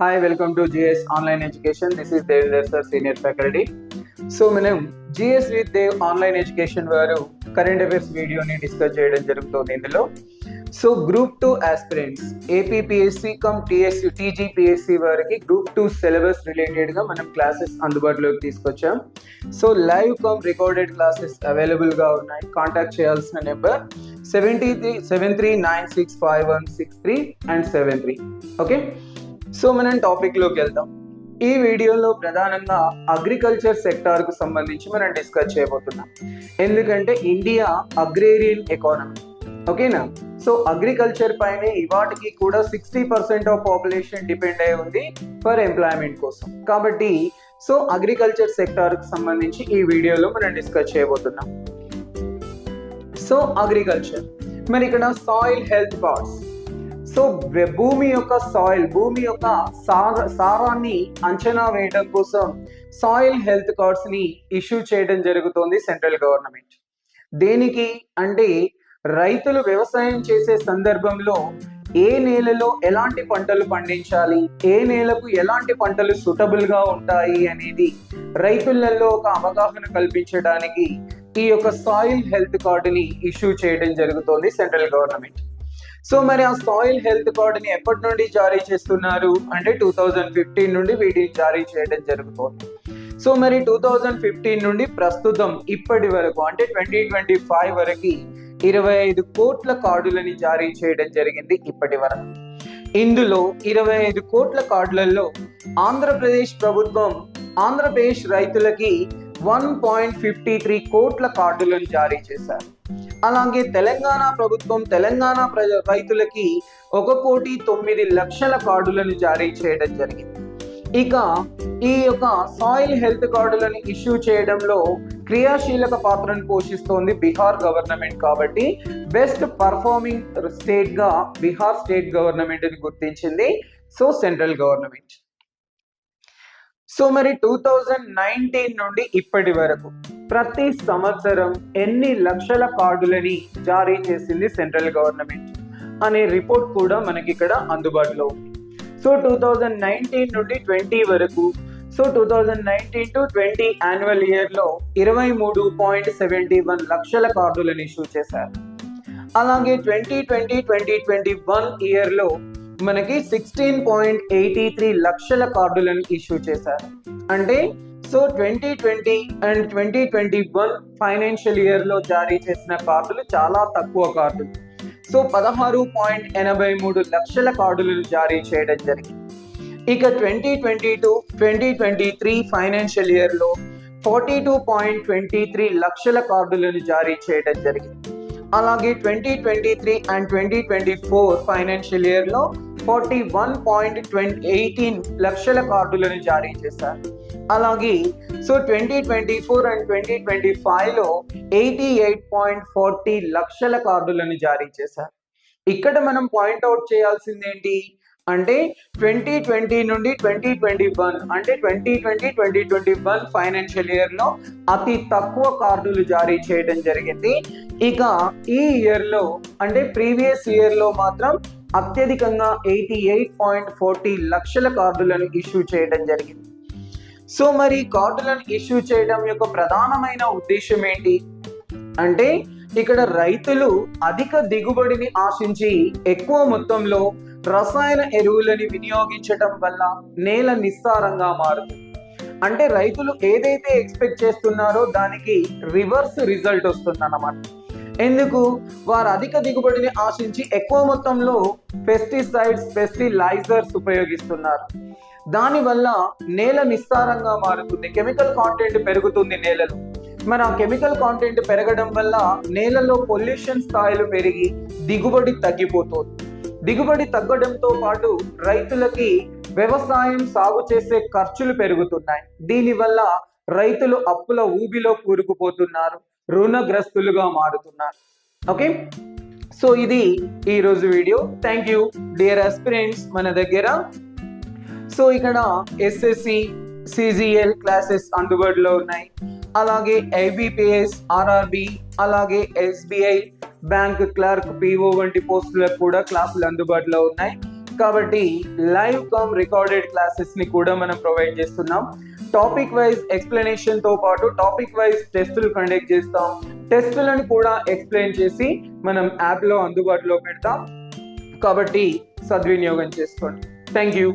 Hi welcome to GS online education this is Devender sir senior faculty so మనం GS with Dev online education వారు current affairs వీడియోని discuss చేయడం జరుగుతుంది ఇందులో. So group two aspirants APPSC cum TSC TGPSC వారికి group two syllabus రిలేటెడ్గా మనం classes అందుబాటులోకి తీసుకొచ్చాం. So live cum recorded classes అవైలబుల్గా ఉన్నాయి. కాంటాక్ట్ చేయాల్సిన number seventy three seven three nine six five one six three and seven three okay so మనం టాపిక్లోకి వెళ్దాం. ఈ వీడియోలో ప్రధానంగా అగ్రికల్చర్ సెక్టార్కు సంబంధించి మనం డిస్కస్ చేయబోతున్నాం. ఎందుకంటే ఇండియా అగ్రేరియన్ ఎకానమీ ఓకేనా సో అగ్రికల్చర్ పైనే ఇవాటికి కూడా sixty percent of population depend అయి ఉంది ఫర్ ఎంప్లాయ్మెంట్ కోసం. కాబట్టి సో అగ్రికల్చర్ సెక్టార్కి సంబంధించి ఈ వీడియోలో మనం డిస్కస్ చేయబోతున్నాం. సో అగ్రికల్చర్ మరి ఇక్కడ సాయిల్ హెల్త్ పార్ట్స్ సో భూమి యొక్క సాయిల్ భూమి యొక్క సార సారాన్ని అంచనా వేయడం కోసం సాయిల్ హెల్త్ కార్డ్స్ని ఇష్యూ చేయడం జరుగుతోంది సెంట్రల్ గవర్నమెంట్ దేనికి అంటే రైతులు వ్యవసాయం చేసే సందర్భంలో ఏ నేలలో ఎలాంటి పంటలు పండించాలి ఏ నేలకు ఎలాంటి పంటలు సూటబుల్గా ఉంటాయి అనేది రైతులలో ఒక అవగాహన కల్పించడానికి ఈ యొక్క సాయిల్ హెల్త్ కార్డుని ఇష్యూ చేయడం జరుగుతోంది సెంట్రల్ గవర్నమెంట్ సో మరి ఆ సాయిల్ హెల్త్ కార్డుని ఎప్పటి నుండి జారీ చేస్తున్నారు? అంటే టూ థౌజండ్ ఫిఫ్టీన్ నుండి వీటిని జారీ చేయడం జరుగుతోంది. సో మరి టూ థౌజండ్ ఫిఫ్టీన్ నుండి ప్రస్తుతం ఇప్పటి వరకు అంటే ట్వంటీ ట్వంటీ ఫైవ్ వరకు ఇరవై ఐదు కోట్ల కార్డులని జారీ చేయడం జరిగింది ఇప్పటి వరకు. ఇందులో ఇరవై ఐదు కోట్ల కార్డులలో ఆంధ్రప్రదేశ్ ప్రభుత్వం ఆంధ్రప్రదేశ్ రైతులకి వన్ పాయింట్ ఫిఫ్టీ త్రీ కోట్ల కార్డులను జారీ చేశారు. అలాగే తెలంగాణ ప్రభుత్వం తెలంగాణ ప్రజ రైతులకి ఒక కోటి తొమ్మిది లక్షల కార్డులను జారీ చేయడం జరిగింది. ఇక ఈ యొక్క సాయిల్ హెల్త్ కార్డులను ఇష్యూ చేయడంలో క్రియాశీలక పాత్రను పోషిస్తోంది బీహార్ గవర్నమెంట్ కాబట్టి బెస్ట్ పర్ఫార్మింగ్ స్టేట్గా బీహార్ స్టేట్ గవర్నమెంట్ని గుర్తించింది సో సెంట్రల్ గవర్నమెంట్. సో మరి టూ థౌజండ్ నైన్టీన్ నుండి ఇప్పటి వరకు ప్రతి సంవత్సరం ఎన్ని లక్షల కార్డులని జారీ చేసింది సెంట్రల్ గవర్నమెంట్ అనే రిపోర్ట్ కూడా మనకి ఇక్కడ అందుబాటులో ఉంది. సో టూ థౌజండ్ నైన్టీన్ నుండి ట్వంటీ వరకు so two thousand nineteen to twenty annual ఇయర్లో ఇరవై మూడు పాయింట్ సెవెంటీ వన్ లక్షల కార్డులను ఇష్యూ చేశారు. అలాగే twenty twenty twenty twenty one ఇయర్లో మనకి సిక్స్టీన్ పాయింట్ ఎయిటీ త్రీ లక్షల కార్డులను ఇష్యూ చేశారు. అంటే so twenty twenty and twenty twenty one financial ఇయర్లో జారీ చేసిన కార్డులు చాలా తక్కువ కార్డులు. సో పదహారు పాయింట్ ఎనభై మూడు లక్షల కార్డులను జారీ చేయడం జరిగింది. ఇక twenty twenty two twenty twenty three financial ఇయర్లో forty two point twenty three లక్షల కార్డులను జారీ చేయడం జరిగింది. అలాగే twenty twenty three and twenty twenty four financial ఇయర్లో forty one point twenty eighteen లక్షల కార్డులను జారీ చేశారు. అలాగే so twenty twenty four and twenty twenty ఫైవ్లో ఎయిటీ ఎయిట్ పాయింట్ ఫార్టీ లక్షల కార్డులను జారీ చేశారు. ఇక్కడ మనం పాయింట్అవుట్ చేయాల్సింది ఏంటి? అంటే ట్వంటీ ట్వంటీ నుండి ట్వంటీ ట్వంటీ వన్ అంటే twenty twenty twenty twenty one financial ఇయర్లో అతి తక్కువ కార్డులు జారీ చేయడం జరిగింది. ఇక ఈ ఇయర్లో అంటే ప్రీవియస్ ఇయర్లో మాత్రం అత్యధికంగా ఎయిటీ ఎయిట్ పాయింట్ ఫోర్టీ లక్షల కార్డులను ఇష్యూ చేయడం జరిగింది. సో మరి కార్డులను ఇష్యూ చేయడం యొక్క ప్రధానమైన ఉద్దేశం ఏంటి? అంటే ఇక్కడ రైతులు అధిక దిగుబడిని ఆశించి ఎక్కువ మొత్తంలో రసాయన ఎరువులని వినియోగించటం వల్ల నేల నిస్సారంగా మారుతుంది. అంటే రైతులు ఏదైతే ఎక్స్పెక్ట్ చేస్తున్నారో దానికి రివర్స్ రిజల్ట్ వస్తుంది అన్నమాట ఎందుకు? వారు అధిక దిగుబడిని ఆశించి ఎక్కువ మొత్తంలో పెస్టిసైడ్స్ పెస్టిలైజర్స్ ఉపయోగిస్తున్నారు. దానివల్ల నేల నిస్సారంగా మారుతుంది. కెమికల్ కాంటెంట్ పెరుగుతుంది నేలలో. మరి ఆ కెమికల్ కాంటెంట్ పెరగడం వల్ల నేలలో పొల్యూషన్ స్థాయిలు పెరిగి దిగుబడి తగ్గిపోతుంది. దిగుబడి తగ్గడంతో పాటు రైతులకి వ్యవసాయం సాగు చేసే ఖర్చులు పెరుగుతున్నాయి. దీనివల్ల రైతులు అప్పుల ఊబిలో కూరుకుపోతున్నారు రుణగ్రస్తులుగా మారుతున్నారు. ఓకే? సో ఇది ఈ రోజు video. Thank you dear aspirants మన దగ్గర. సో ఇక్కడ ఎస్ఎస్సి సిజిఎల్ క్లాసెస్ అందుబాటులో ఉన్నాయి. అలాగే ఐబిపిఎస్ ఆర్ఆర్బి అలాగే ఎస్బిఐ బ్యాంక్ క్లర్క్ పిఓ వంటి పోస్టులకు కూడా క్లాసులు అందుబాటులో ఉన్నాయి. కాబట్టి లైవ్ కమ్ రికార్డెడ్ క్లాసెస్ని కూడా మనం ప్రొవైడ్ చేస్తున్నాం. టాపిక్ వైజ్ ఎక్స్ప్లెనేషన్తో పాటు టాపిక్ వైజ్ టెస్టులు కండక్ట్ చేస్తాం. టెస్టులను కూడా ఎక్స్ప్లెయిన్ చేసి మనం యాప్లో అందుబాటులో పెడతాం. కాబట్టి సద్వినియోగం చేసుకోండి. Thank you